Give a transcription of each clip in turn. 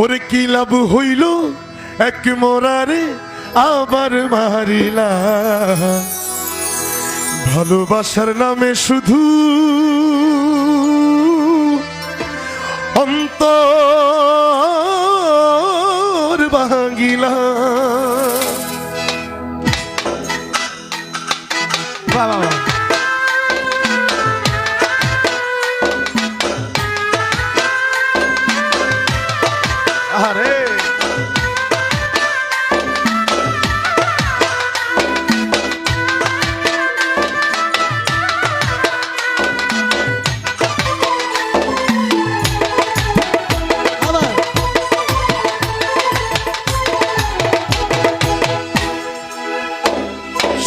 ওরে কি লাভ হইল? এক মরারে আবার মারিলা। ভালোবাসার নামে শুধু অন্তর ভাঙিলা। বাহ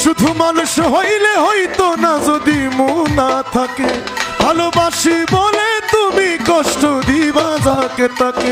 শুধু মানুষ হইলে হইতো না, যদি মন না থাকে। ভালোবাসি বলে তুমি কষ্ট দিবা, যাকে তাকে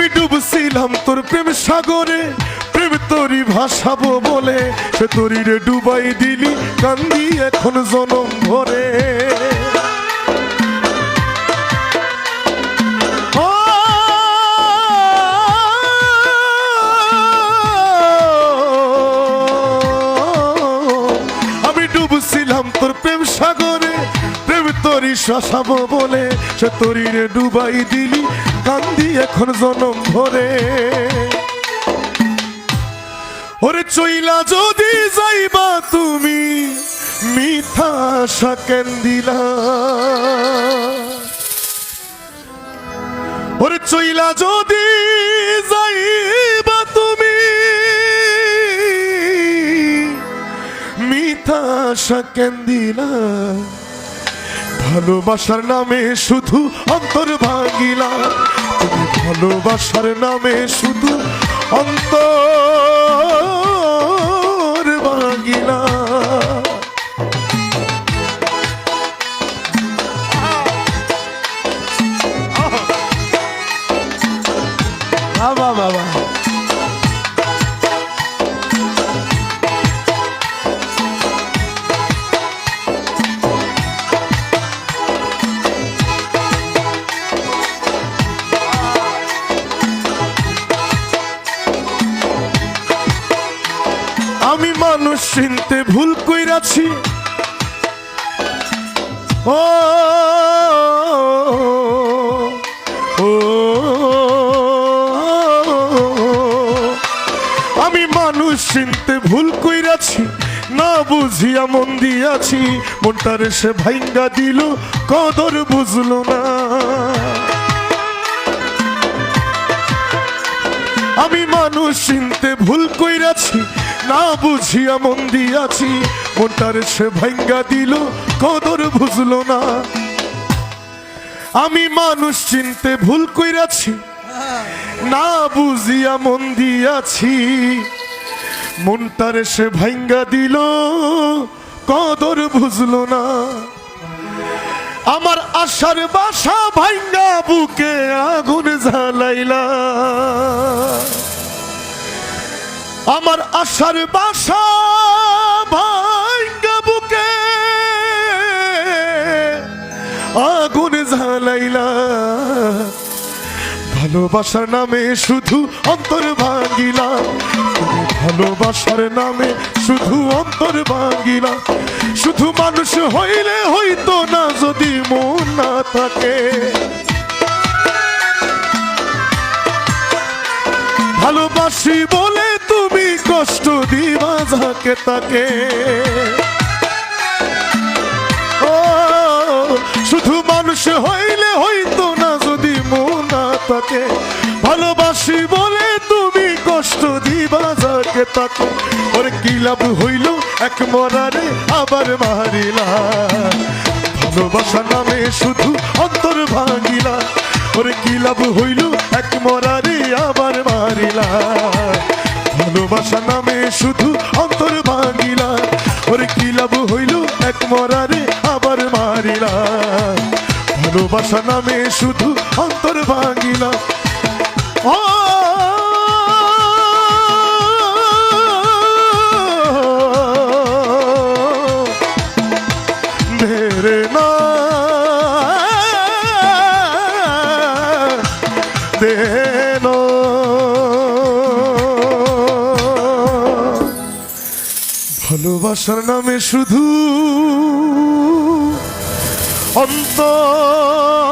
আমি ডুবছিলাম তোর প্রেম সাগরে, প্রেম তোরই ভাসাবো বলে। সে তোরই রে ডুবাই দিলি, কান্দি এখন জনম ভরে। আমি ডুবছিলাম তোর প্রেম সাগরে, প্রেম তরি শাসাবো বলে। সে তরি ডুবাই দিলি কান্দি এখন জনম ভরে ওরে চইলা যদি যাইবা তুমি, মিঠা সাকেন দিলা ওরে চইলা যদি যাইবা তুমি, মিঠা সাকেন দিলা ভালোবাসার নামে শুধু অন্তর ভাঙিলা তুমি ভালোবাসার নামে শুধু অন্তর আমি মানুষ চিনতে ভুল কইরাছি। ও আমি মানুষ চিনতে ভুল কইরাছি, না বুঝিয়া মন দিয়াছি, মনটারে সে ভাইঙ্গা দিল, কদর বুঝলো না। আমি মানুষ চিনতে ভুল কইরাছি না বুঝিয়া মন দিয়াছি, মনটার সে ভাঙ্গা দিল, কদর বুঝলো না। আমি মানুষ চিনতে ভুল কইরাছি, না বুঝিয়া মন দিয়াছি, মনটারে সে ভাঙ্গা দিল, কদর বুঝলো না। আমার আশার বাসা ভাঙ্গা বুকে আগুন জ্বালাইলা। আমার আশার বাসা বুকে। আগুন জ্বালাইলা। ভালোবাসার নামে শুধু অন্তর ভাঙ্গিলা। তুমি ভালোবাসার নামে শুধু অন্তর ভাঙ্গিলা। শুধু মানুষ হইলে হইতো না যদি মন না থাকে। ভালোবাসি বলে কষ্ট দিবা যাকে তাকে। ও, শুধু মানুষ হইলে হইতো না যদি মন থাকে ভালোবাসি বলে তুমি কষ্ট দিবা যাকে তাকে। ওরে কি লাভ হইল এক মরারে আবার মারিলা। ভালোবাসা নামে শুধু অন্তর ভাঙিলা। ওরে কি লাভ হইল এক মরারে আবার মারিলা। ভালোবাসা নামে শুধু অন্তর ভাঙিলা। ওরে কি লাভ হইল? এক মরারে আবার মারিলা। ভালোবাসা নামে শুধু অন্তর ভাঙিলা। ও! মেরে না ভালোবাসার নামে শুধু অন্তর